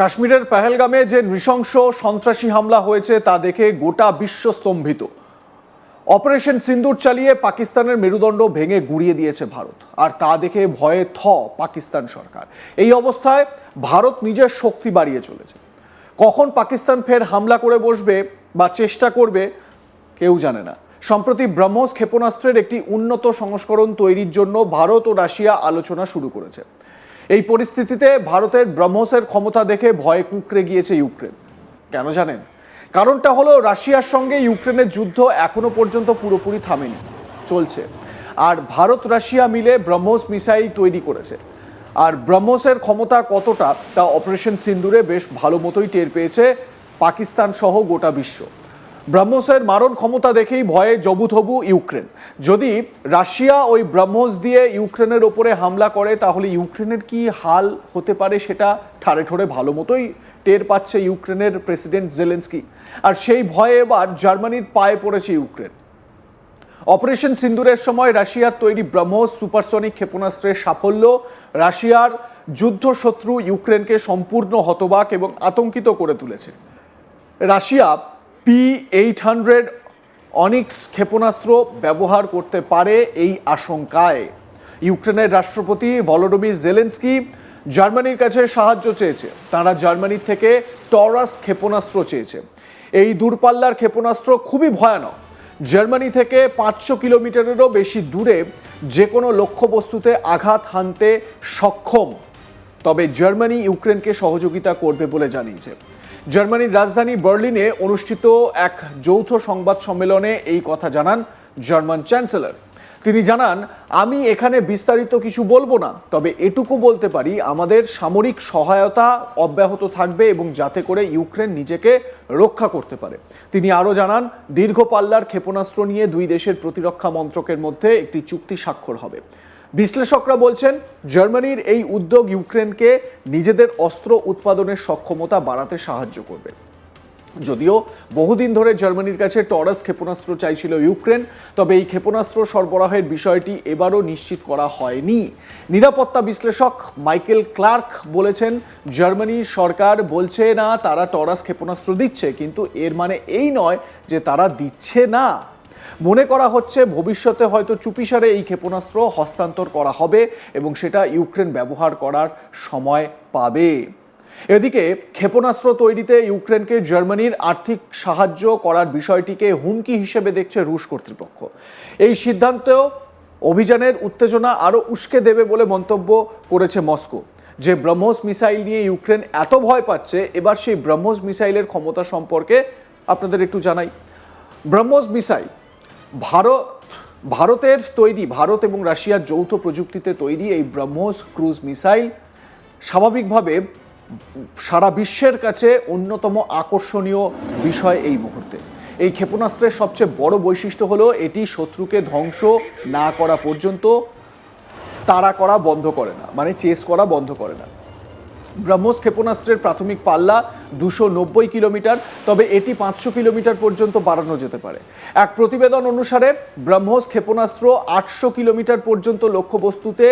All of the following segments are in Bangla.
কাশ্মীরের পেহেলগামে যে নৃশংস সন্ত্রাসী হামলা হয়েছে তা দেখে গোটা বিশ্ব স্তম্ভিত। অপারেশন সিন্দুর চালিয়ে পাকিস্তানের মেরুদণ্ড ভেঙে গুড়িয়ে দিয়েছে ভারত, আর তা দেখে ভয়ে থ পাকিস্তান সরকার। এই অবস্থায় ভারত নিজের শক্তি বাড়িয়ে চলেছে। কখন পাকিস্তান ফের হামলা করে বসবে বা চেষ্টা করবে, কেউ জানে না। সম্প্রতি ব্রহ্মস ক্ষেপণাস্ত্রের একটি উন্নত সংস্করণ তৈরির জন্য ভারত ও রাশিয়া আলোচনা শুরু করেছে। এই পরিস্থিতিতে ভারতের ব্রহ্মসের ক্ষমতা দেখে ভয়ে কুঁকড়ে গিয়েছে ইউক্রেন। কেন জানেন? কারণটা হলো রাশিয়ার সঙ্গে ইউক্রেনের যুদ্ধ এখনও পর্যন্ত পুরোপুরি থামেনি, চলছে। আর ভারত রাশিয়া মিলে ব্রহ্মস মিসাইল তৈরি করেছে। আর ব্রহ্মসের ক্ষমতা কতটা তা অপারেশন সিন্দুরে বেশ ভালো মতোই টের পেয়েছে পাকিস্তান সহ গোটা বিশ্ব। ব্রহ্মসের মারণ ক্ষমতা দেখেই ভয়ে জবুথবু ইউক্রেন। যদি রাশিয়া ওই ব্রহ্মস দিয়ে ইউক্রেনের ওপরে হামলা করে, তাহলে ইউক্রেনের কি হাল হতে পারে সেটা ঠাড়ে ঠোড়ে ভালো মতোই টের পাচ্ছে ইউক্রেনের প্রেসিডেন্ট জেলেন্সকি। আর সেই ভয়ে এবার জার্মানির পায়ে পড়েছে ইউক্রেন। অপারেশন সিন্দুরের সময় রাশিয়ার তৈরি ব্রহ্মস সুপারসনিক ক্ষেপণাস্ত্রের সাফল্য, রাশিয়ার যুদ্ধশত্রু ইউক্রেনকে সম্পূর্ণ হতবাক এবং আতঙ্কিত করে তুলেছে। Russia P eight hundred Onyx ক্ষেপণাস্ত্র ব্যবহার করতে পারে এই আশঙ্কায়। ইউক্রেনের রাষ্ট্রপতি ভলোডোমির জেলেন্সকি জার্মানির কাছে সাহায্য চেয়েছে। তারা জার্মানির থেকে টরাস ক্ষেপণাস্ত্র চেয়েছে। এই দূরপাল্লার ক্ষেপণাস্ত্র খুবই ভয়ানক। জার্মানি থেকে পাঁচশো কিলোমিটারেরও বেশি দূরে যে কোনো লক্ষ্যবস্তুতে আঘাত হানতে সক্ষম। তবে জার্মানি ইউক্রেনকে সহযোগিতা করবে বলে জানিয়েছে। জার্মানির রাজধানী বার্লিনে অনুষ্ঠিত এক যৌথ সংবাদ সম্মেলনে এই কথা জানান জার্মান চ্যান্সেলর। তিনি জানান, আমি এখানে বিস্তারিত কিছু বলব না, তবে এটুকু বলতে পারি, আমাদের সামরিক সহায়তা অব্যাহত থাকবে এবং যাতে করে ইউক্রেন নিজেকে রক্ষা করতে পারে। তিনি আরও জানান, দীর্ঘ পাল্লার ক্ষেপণাস্ত্র নিয়ে দুই দেশের প্রতিরক্ষা মন্ত্রকের মধ্যে একটি চুক্তি স্বাক্ষর হবে। বিশ্লেষকরা বলছেন, জার্মানির এই উদ্যোগ ইউক্রেনকে নিজেদের অস্ত্র উৎপাদনের সক্ষমতা বাড়াতে সাহায্য করবে। যদিও বহুদিন ধরে জার্মানির কাছে টরাস ক্ষেপণাস্ত্র চাইছিল ইউক্রেন, তবে এই ক্ষেপণাস্ত্র সরবরাহের বিষয়টি এবারও নিশ্চিত করা হয়নি। নিরাপত্তা বিশ্লেষক মাইকেল ক্লার্ক বলেছেন, জার্মানি সরকার বলছে, না, তারা টরাস ক্ষেপণাস্ত্র দিচ্ছে, কিন্তু এর মানে এই নয় যে তারা দিচ্ছে না। মনে করা হচ্ছে ভবিষ্যতে হয়তো চুপিসারে এই ক্ষেপণাস্ত্র হস্তান্তর করা হবে এবং সেটা ইউক্রেন ব্যবহার করার সময় পাবে। এদিকে, ক্ষেপণাস্ত্র তৈরিতে ইউক্রেনকে জার্মানির আর্থিক সাহায্য করার বিষয়টিকে হুমকি হিসেবে দেখছে রুশ কর্তৃপক্ষ। এই সিদ্ধান্ত অভিযানের উত্তেজনা আরও উস্কে দেবে বলে মন্তব্য করেছে মস্কো। যে ব্রহ্মস মিসাইল নিয়ে ইউক্রেন এত ভয় পাচ্ছে, এবার সেই ব্রহ্মস মিসাইলের ক্ষমতা সম্পর্কে আপনাদের একটু জানাই। ব্রহ্মস মিসাইল ভারত, ভারতের তৈরি, ভারত এবং রাশিয়ার যৌথ প্রযুক্তিতে তৈরি এই ব্রহ্মোস ক্রুজ মিসাইল স্বাভাবিকভাবে সারা বিশ্বের কাছে অন্যতম আকর্ষণীয় বিষয় এই মুহূর্তে। এই ক্ষেপণাস্ত্রের সবচেয়ে বড় বৈশিষ্ট্য হলো এটি শত্রুকে ধ্বংস না করা পর্যন্ত তাড়া করা বন্ধ করে না মানে চেস করা বন্ধ করে না। ব্রহ্মস ক্ষেপণাস্ত্রের প্রাথমিক পাল্লা দুশো নব্বই কিলোমিটার, তবে এটি পাঁচশো কিলোমিটার পর্যন্ত বাড়ানো যেতে পারে। এক প্রতিবেদন অনুসারে, ব্রহ্মস ক্ষেপণাস্ত্র আটশো কিলোমিটার পর্যন্ত লক্ষ্যবস্তুতে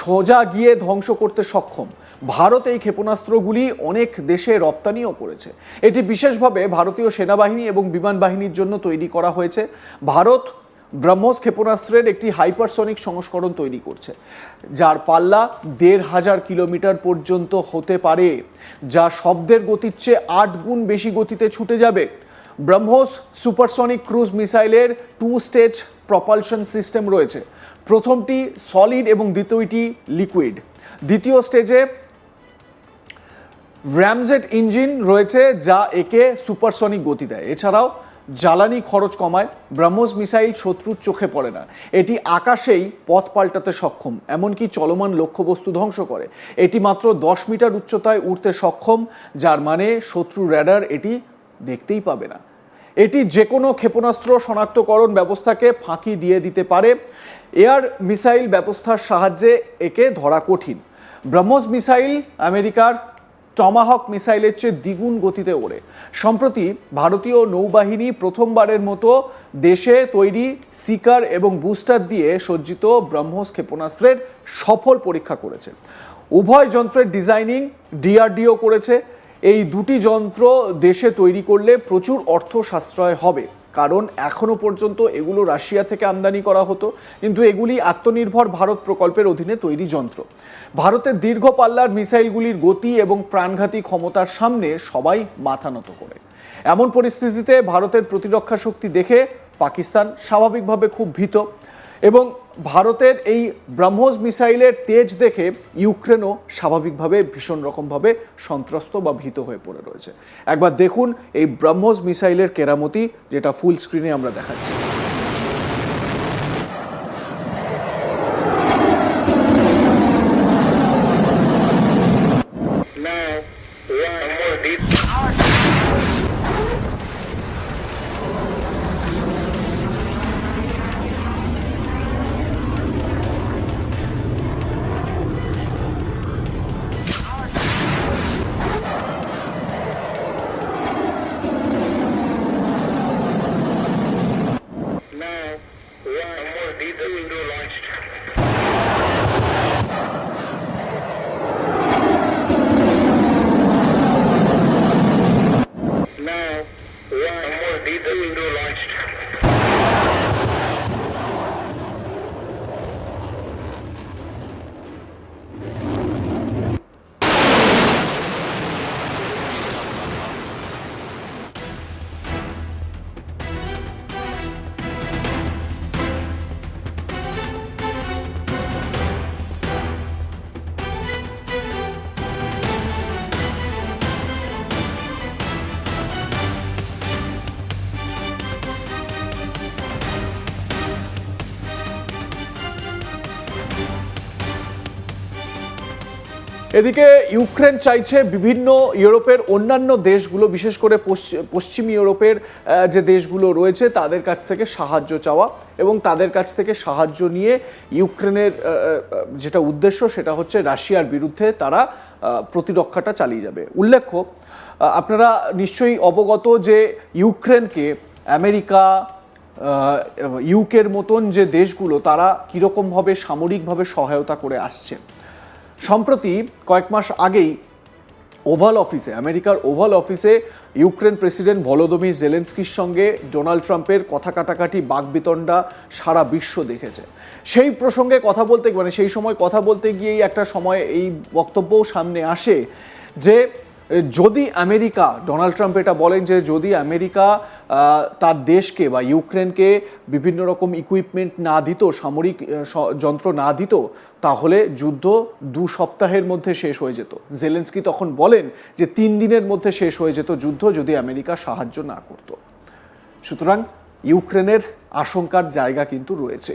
সোজা গিয়ে ধ্বংস করতে সক্ষম। ভারত এই ক্ষেপণাস্ত্রগুলি অনেক দেশে রপ্তানিও করেছে। এটি বিশেষভাবে ভারতীয় সেনাবাহিনী এবং বিমান বাহিনীর জন্য তৈরি করা হয়েছে। ভারত ব্রহ্মস ক্ষেপণাস্ত্রের একটি হাইপারসনিক সংস্করণ তৈরি করছে, যার পাল্লা দেড় হাজার কিলোমিটার পর্যন্ত হতে পারে, যা শব্দের গতির চেয়ে আট গুণ বেশি গতিতে ছুটে যাবে। ব্রহ্মোস সুপারসনিক ক্রুজ মিসাইলের টু স্টেজ প্রপালশন সিস্টেম রয়েছে। প্রথমটি সলিড এবং দ্বিতীয়টি লিকুইড। দ্বিতীয় স্টেজে র্যামজেট ইঞ্জিন রয়েছে, যা একে সুপারসনিক গতি দেয়। এছাড়াও জ্বালানি খরচ কমায়, ব্রহ্মোস মিসাইল শত্রুর চোখে পড়ে না। এটি আকাশেই পথ পাল্টাতে সক্ষম, এমনকি চলমান লক্ষ্যবস্তু ধ্বংস করে। এটি মাত্র দশ মিটার উচ্চতায় উঠতে সক্ষম, যার মানে শত্রু র্যাডার এটি দেখতেই পাবে না। এটি যে কোনো ক্ষেপণাস্ত্র শনাক্তকরণ ব্যবস্থাকে ফাঁকি দিয়ে দিতে পারে। এয়ার মিসাইল ব্যবস্থার সাহায্যে একে ধরা কঠিন। ব্রহ্মোস মিসাইল আমেরিকার টমাহক মিসাইলের চেয়ে দ্বিগুণ গতিতে ওড়ে। সম্প্রতি ভারতীয় নৌবাহিনী প্রথমবারের মতো দেশে তৈরি সিকার এবং বুস্টার দিয়ে সজ্জিত ব্রহ্মোস ক্ষেপণাস্ত্রের সফল পরীক্ষা করেছে। উভয় যন্ত্রের ডিজাইনিং ডিআরডিও করেছে। এই দুটি যন্ত্র দেশে তৈরি করলে প্রচুর অর্থ সাশ্রয় হবে। কারণ এখনও পর্যন্ত এগুলো রাশিয়া থেকে আমদানি করা হতো, কিন্তু এগুলি আত্মনির্ভর ভারত প্রকল্পের অধীনে তৈরি যন্ত্র। ভারতের দীর্ঘ পাল্লার মিসাইলগুলির গতি এবং প্রাণঘাতী ক্ষমতার সামনে সবাই মাথা নত করে। এমন পরিস্থিতিতে ভারতের প্রতিরক্ষা শক্তি দেখে পাকিস্তান স্বাভাবিকভাবে খুব ভীত এবং ভারতের এই ব্রহ্মোস মিসাইলের তেজ দেখে ইউক্রেনও স্বাভাবিকভাবে ভীষণ রকমভাবে সন্ত্রস্ত বা ভীত হয়ে পড়ে রয়েছে। একবার দেখুন এই ব্রহ্মোস মিসাইলের কেরামতি, যেটা ফুল স্ক্রিনে আমরা দেখাচ্ছি। এদিকে ইউক্রেন চাইছে বিভিন্ন ইউরোপের অন্যান্য দেশগুলো, বিশেষ করে পশ্চি- পশ্চিম ইউরোপের যে দেশগুলো রয়েছে, তাদের কাছ থেকে সাহায্য চাওয়া এবং তাদের কাছ থেকে সাহায্য নিয়ে ইউক্রেনের যেটা উদ্দেশ্য সেটা হচ্ছে রাশিয়ার বিরুদ্ধে তারা প্রতিরক্ষাটা চালিয়ে যাবে। উল্লেখ্য আপনারা নিশ্চয়ই অবগত যে ইউক্রেনকে আমেরিকা ইউকের মতন যে দেশগুলো, তারা কীরকমভাবে সামরিকভাবে সহায়তা করে আসছে। সম্প্রতি কয়েক মাস আগেই ওভাল অফিসে, আমেরিকার ওভাল অফিসে ইউক্রেন প্রেসিডেন্ট ভলোদমির জেলেন্সকির সঙ্গে ডোনাল্ড ট্রাম্পের কথা কাটাকাটি বাকবিতণ্ডা সারা বিশ্ব দেখেছে। সেই প্রসঙ্গে কথা বলতে মানে সেই সময় কথা বলতে গিয়েই একটা সময় এই বক্তব্যও সামনে আসে যে যদি আমেরিকা, ডোনাল্ড ট্রাম্প এটা বলেন যে যদি আমেরিকা তার দেশকে বা ইউক্রেনকে বিভিন্ন রকম ইকুইপমেন্ট না দিত, সামরিক যন্ত্র না দিত, তাহলে যুদ্ধ দু সপ্তাহের মধ্যে শেষ হয়ে যেত। জেলেন্সকি তখন বলেন যে তিন দিনের মধ্যে শেষ হয়ে যেত যুদ্ধ যদি আমেরিকা সাহায্য না করত। সুতরাং ইউক্রেনের আশঙ্কার জায়গা কিন্তু রয়েছে।